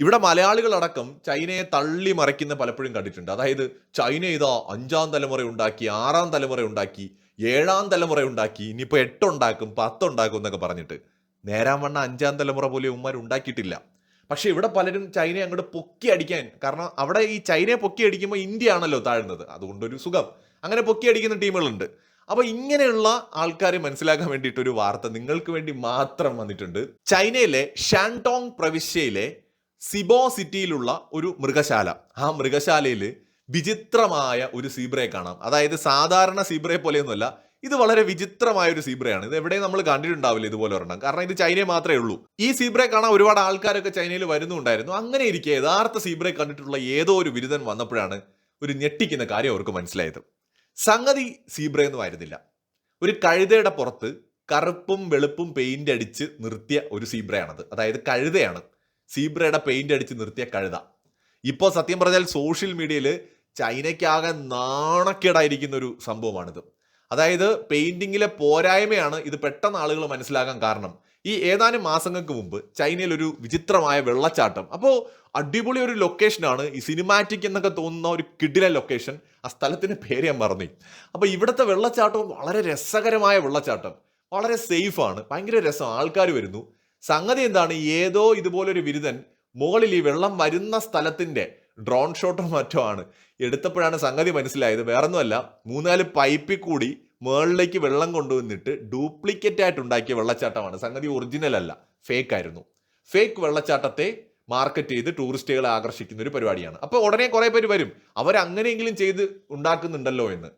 ഇവിടെ മലയാളികളടക്കം ചൈനയെ തള്ളി മറിക്കുന്ന പലപ്പോഴും കണ്ടിട്ടുണ്ട്. അതായത് ചൈന ഇതാ അഞ്ചാം തലമുറ ഉണ്ടാക്കി ആറാം തലമുറ ഉണ്ടാക്കി ഏഴാം തലമുറ ഉണ്ടാക്കി ഇനിയിപ്പോൾ എട്ടുണ്ടാക്കും പത്തുണ്ടാക്കും എന്നൊക്കെ പറഞ്ഞിട്ട്. നേരാൻ വണ്ണ അഞ്ചാം തലമുറ പോലെ ഉമ്മാർ ഉണ്ടാക്കിയിട്ടില്ല. പക്ഷേ ഇവിടെ പലരും ചൈനയെ അങ്ങോട്ട് പൊക്കി അടിക്കാൻ കാരണം അവിടെ ഈ ചൈനയെ പൊക്കി അടിക്കുമ്പോൾ ഇന്ത്യ ആണല്ലോ താഴ്ന്നത്. അതുകൊണ്ടൊരു സുഖം. അങ്ങനെ പൊക്കി അടിക്കുന്ന ടീമുകളുണ്ട്. അപ്പോൾ ഇങ്ങനെയുള്ള ആൾക്കാരെ മനസ്സിലാക്കാൻ വേണ്ടിയിട്ടൊരു വാർത്ത നിങ്ങൾക്ക് വേണ്ടി മാത്രം വന്നിട്ടുണ്ട്. ചൈനയിലെ ഷാൻടോങ് പ്രവിശ്യയിലെ സിബോ സിറ്റിയിലുള്ള ഒരു മൃഗശാല. ആ മൃഗശാലയിൽ വിചിത്രമായ ഒരു സീബ്രയെ കാണാം. അതായത് സാധാരണ സീബ്രയെ പോലെയൊന്നുമല്ല ഇത് വളരെ വിചിത്രമായ ഒരു സീബ്രയാണ്. ഇത് എവിടെയും നമ്മൾ കണ്ടിട്ടുണ്ടാവില്ല ഇതുപോലെ ഒരെണ്ണം. കാരണം ഇത് ചൈനയെ മാത്രമേ ഉള്ളൂ. ഈ സീബ്രയെ കാണാൻ ഒരുപാട് ആൾക്കാരൊക്കെ ചൈനയിൽ വരുന്നുണ്ടായിരുന്നു. അങ്ങനെ ഇരിക്കെ യഥാർത്ഥ സീബ്രയെ കണ്ടിട്ടുള്ള ഏതോ ഒരു ബിരുദൻ വന്നപ്പോഴാണ് ഒരു ഞെട്ടിക്കുന്ന കാര്യം അവർക്ക് മനസ്സിലായത്. സംഗതി സീബ്രയൊന്നും ആയിരുന്നില്ല. ഒരു കഴുതയുടെ പുറത്ത് കറുപ്പും വെളുപ്പും പെയിന്റ് അടിച്ച് നിർത്തിയ ഒരു സീബ്രയാണത്. അതായത് കഴുതയാണ്. സീബ്രയുടെ പെയിന്റ് അടിച്ച് നിർത്തിയ കഴുത. ഇപ്പോൾ സത്യം പറഞ്ഞാൽ സോഷ്യൽ മീഡിയയിൽ ചൈനയ്ക്കാകെ നാണക്കേടായിരിക്കുന്ന ഒരു സംഭവമാണിത്. അതായത് പെയിന്റിങ്ങിലെ പോരായ്മയാണ് ഇത് പെട്ടെന്ന് ആളുകൾ മനസ്സിലാകാൻ കാരണം. ഈ ഏതാനും മാസങ്ങൾക്ക് മുമ്പ് ചൈനയിൽ ഒരു വിചിത്രമായ വെള്ളച്ചാട്ടം. അപ്പോൾ അടിപൊളി ഒരു ലൊക്കേഷനാണ് ഈ സിനിമാറ്റിക് എന്നൊക്കെ തോന്നുന്ന ഒരു കിഡിലെ ലൊക്കേഷൻ ആ സ്ഥലത്തിന്റെ പേര് ഞാൻ മറന്നു അപ്പോൾ ഇവിടുത്തെ വെള്ളച്ചാട്ടവും വളരെ രസകരമായ വെള്ളച്ചാട്ടം. വളരെ സേഫാണ് ഭയങ്കര രസം. ആൾക്കാർ വരുന്നു. സംഗതി എന്താണ്? ഏതോ ഇതുപോലൊരു ബിരുദൻ മുകളിൽ ഈ വെള്ളം വരുന്ന സ്ഥലത്തിന്റെ ഡ്രോൺ ഷോട്ടോ മറ്റോ ആണ്. എടുത്തപ്പോഴാണ് സംഗതി മനസ്സിലായത്. വേറൊന്നുമല്ല മൂന്നാൽ പൈപ്പിൽ കൂടി മുകളിലേക്ക് വെള്ളം കൊണ്ടുവന്നിട്ട് ഡ്യൂപ്ലിക്കേറ്റ് ആയിട്ട് ഉണ്ടാക്കിയ വെള്ളച്ചാട്ടമാണ്. സംഗതി ഒറിജിനൽ അല്ല ഫേക്ക് ആയിരുന്നു. ഫേക്ക് വെള്ളച്ചാട്ടത്തെ മാർക്കറ്റ് ചെയ്ത് ടൂറിസ്റ്റുകളെ ആകർഷിക്കുന്ന ഒരു പരിപാടിയാണ്. അപ്പോൾ ഉടനെ കുറേ പേര് വരും. അവരങ്ങനെയെങ്കിലും ചെയ്ത് ഉണ്ടാക്കുന്നുണ്ടല്ലോ എന്ന്.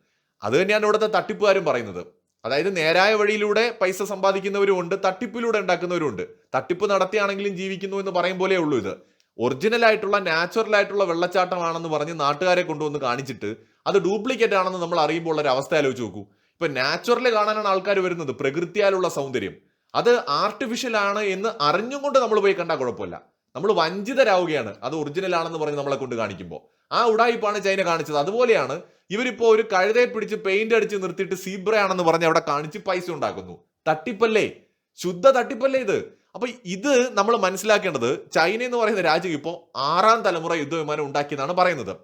അത് തന്നെയാണ് ഇവിടുത്തെ തട്ടിപ്പുകാരും പറയുന്നത്. അതായത് നേരായ വഴിയിലൂടെ പൈസ സമ്പാദിക്കുന്നവരും ഉണ്ട് തട്ടിപ്പിലൂടെ ഉണ്ടാക്കുന്നവരും ഉണ്ട്. തട്ടിപ്പ് നടത്തിയാണെങ്കിലും ജീവിക്കുന്നു എന്ന് പറയും പോലെ ഉള്ളൂ ഇത്. ഒറിജിനൽ ആയിട്ടുള്ള നാച്ചുറൽ ആയിട്ടുള്ള വെള്ളച്ചാട്ടമാണെന്ന് പറഞ്ഞ് നാട്ടുകാരെ കൊണ്ടുവന്ന് കാണിച്ചിട്ട് അത് ഡ്യൂപ്ലിക്കേറ്റ് ആണെന്ന് നമ്മൾ അറിയുമ്പോൾ ഉള്ള ഒരു അവസ്ഥ ആലോചിച്ച് നോക്കൂ. ഇപ്പൊ നാച്ചുറൽ കാണാനാണ് ആൾക്കാർ വരുന്നത് പ്രകൃതിയാലുള്ള സൗന്ദര്യം. അത് ആർട്ടിഫിഷ്യൽ ആണ് എന്ന് അറിഞ്ഞുകൊണ്ട് നമ്മൾ പോയി കണ്ടാൽ കുഴപ്പമില്ല. നമ്മൾ വഞ്ചിതരാവുകയാണ്. അത് ഒറിജിനൽ ആണെന്ന് പറഞ്ഞ് നമ്മളെ കൊണ്ട് കാണിക്കുമ്പോൾ ആ ഉടായിപ്പാണ് ചൈന കാണിച്ചത്. അതുപോലെയാണ് ഇവരിപ്പോ ഒരു കഴുതയെ പിടിച്ച് പെയിന്റ് അടിച്ച് നിർത്തിയിട്ട് സീബ്രയാണെന്ന് പറഞ്ഞ് അവിടെ കാണിച്ച് പൈസ ഉണ്ടാക്കുന്നു. തട്ടിപ്പല്ലേ? ശുദ്ധ തട്ടിപ്പല്ലേ ഇത്? അപ്പൊ ഇത് നമ്മൾ മനസ്സിലാക്കേണ്ടത് ചൈന എന്ന് പറയുന്ന രാജ്യം ഇപ്പോൾ ആറാം തലമുറ യുദ്ധവിമാനം ഉണ്ടാക്കിയെന്നാണ് പറയുന്നത്.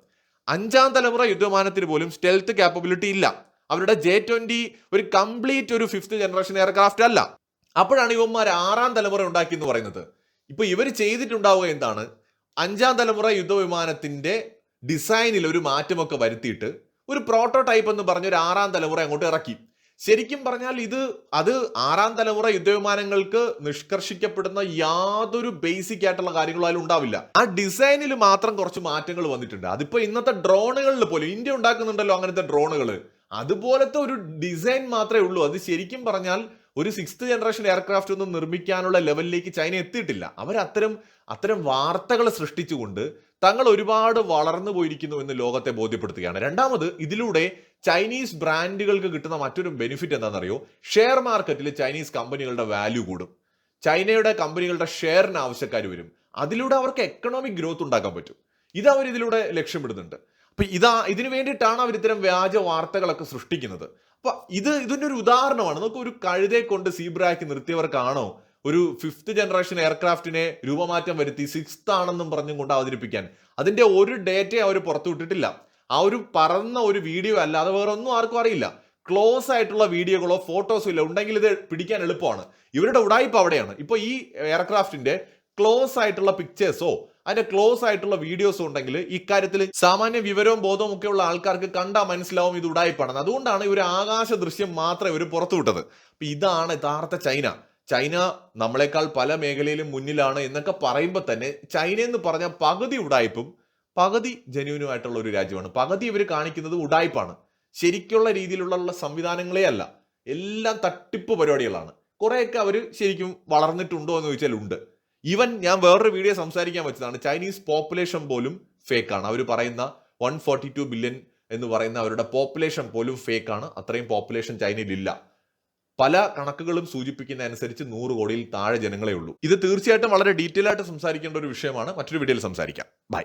അഞ്ചാം തലമുറ യുദ്ധവിമാനത്തിന് പോലും സ്റ്റെൽത്ത് കാപ്പബിലിറ്റി ഇല്ല. അവരുടെ ജെ ട്വന്റി ഒരു കംപ്ലീറ്റ് ഒരു ഫിഫ്ത്ത് ജനറേഷൻ എയർക്രാഫ്റ്റ് അല്ല. അപ്പോഴാണ് ഇവന്മാർ ആറാം തലമുറ ഉണ്ടാക്കി എന്ന് പറയുന്നത്. ഇപ്പൊ ഇവർ ചെയ്തിട്ടുണ്ടാവുക എന്താണ്? അഞ്ചാം തലമുറ യുദ്ധവിമാനത്തിന്റെ ഡിസൈനിൽ ഒരു മാറ്റമൊക്കെ വരുത്തിയിട്ട് ഒരു പ്രോട്ടോടൈപ്പ് എന്ന് പറഞ്ഞ ഒരു ആറാം തലമുറ അങ്ങോട്ട് ഇറക്കി. ശരിക്കും പറഞ്ഞാൽ ഇത് അത് ആറാം തലമുറ യുദ്ധവിമാനങ്ങൾക്ക് നിഷ്കർഷിക്കപ്പെടുന്ന യാതൊരു ബേസിക് ആയിട്ടുള്ള കാര്യങ്ങളും അതിൽ ഉണ്ടാവില്ല. ആ ഡിസൈനിൽ മാത്രം കുറച്ച് മാറ്റങ്ങൾ വന്നിട്ടുണ്ട്. അതിപ്പോ ഇന്നത്തെ ഡ്രോണുകളിൽ പോലും ഇന്ത്യ ഉണ്ടാക്കുന്നുണ്ടല്ലോ അങ്ങനത്തെ ഡ്രോണുകൾ അതുപോലത്തെ ഒരു ഡിസൈൻ മാത്രമേ ഉള്ളൂ. അത് ശരിക്കും പറഞ്ഞാൽ ഒരു സിക്സ്ത് ജനറേഷൻ എയർക്രാഫ്റ്റ് ഒന്നും നിർമ്മിക്കാനുള്ള ലെവലിലേക്ക് ചൈന എത്തിയിട്ടില്ല. അവർ അത്തരം അത്തരം വാർത്തകൾ സൃഷ്ടിച്ചുകൊണ്ട് തങ്ങൾ ഒരുപാട് വളർന്നു പോയിരിക്കുന്നു എന്ന് ലോകത്തെ ബോധ്യപ്പെടുത്തുകയാണ്. രണ്ടാമത് ഇതിലൂടെ ചൈനീസ് ബ്രാൻഡുകൾക്ക് കിട്ടുന്ന മറ്റൊരു ബെനിഫിറ്റ് എന്താണെന്നറിയോ? ഷെയർ മാർക്കറ്റിൽ ചൈനീസ് കമ്പനികളുടെ വാല്യൂ കൂടും. ചൈനയുടെ കമ്പനികളുടെ ഷെയറിന് ആവശ്യക്കാർ വരും. അതിലൂടെ അവർക്ക് എക്കണോമിക് ഗ്രോത്ത് ഉണ്ടാക്കാൻ പറ്റും. ഇത് അവർ ഇതിലൂടെ ലക്ഷ്യമിടുന്നുണ്ട്. അപ്പൊ ഇതാ ഇതിനു വേണ്ടിയിട്ടാണ് അവർ ഇത്തരം വ്യാജ വാർത്തകളൊക്കെ സൃഷ്ടിക്കുന്നത്. അപ്പൊ ഇത് ഇതിന്റെ ഒരു ഉദാഹരണമാണ്. നമുക്ക് ഒരു കഴുതയെ കൊണ്ട് സീബ്രാക്കി നിർത്തിയവർക്കാണോ ഒരു ഫിഫ്ത്ത് ജനറേഷൻ എയർക്രാഫ്റ്റിനെ രൂപമാറ്റം വരുത്തി സിക്സ്ത് ആണെന്നും പറഞ്ഞും കൊണ്ട് അവതരിപ്പിക്കാൻ. അതിന്റെ ഒരു ഡേറ്റയെ അവർ പുറത്തുവിട്ടിട്ടില്ല ആ ഒരു പറന്ന ഒരു വീഡിയോ അല്ലാതെ വേറെ ഒന്നും ആർക്കും അറിയില്ല. ക്ലോസ് ആയിട്ടുള്ള വീഡിയോകളോ ഫോട്ടോസോ ഇല്ല. ഉണ്ടെങ്കിൽ ഇത് പിടിക്കാൻ എളുപ്പമാണ്. ഇവരുടെ ഉടായ്പ അവിടെയാണ്. ഇപ്പൊ ഈ എയർക്രാഫ്റ്റിന്റെ ക്ലോസ് ആയിട്ടുള്ള പിക്ചേഴ്സോ അതിന്റെ ക്ലോസ് ആയിട്ടുള്ള വീഡിയോസോ ഉണ്ടെങ്കിൽ ഇക്കാര്യത്തിൽ സാമാന്യ വിവരവും ബോധവും ഒക്കെ ഉള്ള ആൾക്കാർക്ക് കണ്ടാൽ മനസ്സിലാവും ഇത് ഉടായ്പാണെന്ന് അതുകൊണ്ടാണ് ഇവർ ആകാശ ദൃശ്യം മാത്രം ഇവർ പുറത്തുവിട്ടത് അപ്പൊ ഇതാണ് യഥാർത്ഥ ചൈന. ചൈന നമ്മളെക്കാൾ പല മേഖലയിലും മുന്നിലാണ് എന്നൊക്കെ പറയുമ്പോൾ തന്നെ ചൈന എന്ന് പറഞ്ഞ പകുതി ഉടായ്പും പകുതി ജനുവിനുമായിട്ടുള്ള ഒരു രാജ്യമാണ്. പകുതി ഇവർ കാണിക്കുന്നത് ഉടായ്പാണ്. ശരിക്കുള്ള രീതിയിലുള്ള സംവിധാനങ്ങളേ അല്ല. എല്ലാം തട്ടിപ്പ് പരിപാടികളാണ്. കുറേയൊക്കെ അവർ ശരിക്കും വളർന്നിട്ടുണ്ടോ എന്ന് ചോദിച്ചാൽ ഉണ്ട്. ഈവൻ ഞാൻ വേറൊരു വീഡിയോ സംസാരിക്കാൻ വെച്ചതാണ്. ചൈനീസ് പോപ്പുലേഷൻ പോലും ഫേക്ക് ആണ് അവർ പറയുന്ന വൺ ഫോർട്ടി ടു ബില്യൺ എന്ന് പറയുന്ന അവരുടെ പോപ്പുലേഷൻ പോലും ഫേക്ക് ആണ് അത്രയും പോപ്പുലേഷൻ ചൈനയിൽ ഇല്ല പല കണക്കുകളും സൂചിപ്പിക്കുന്ന അനുസരിച്ച് നൂറ് കോടിയിൽ താഴെ ജനങ്ങളെ ഉള്ളൂ. ഇത് തീർച്ചയായിട്ടും വളരെ ഡീറ്റെയിൽ ആയിട്ട് സംസാരിക്കേണ്ട ഒരു വിഷയമാണ്. മറ്റൊരു വീഡിയോയിൽ സംസാരിക്കാം. ബൈ.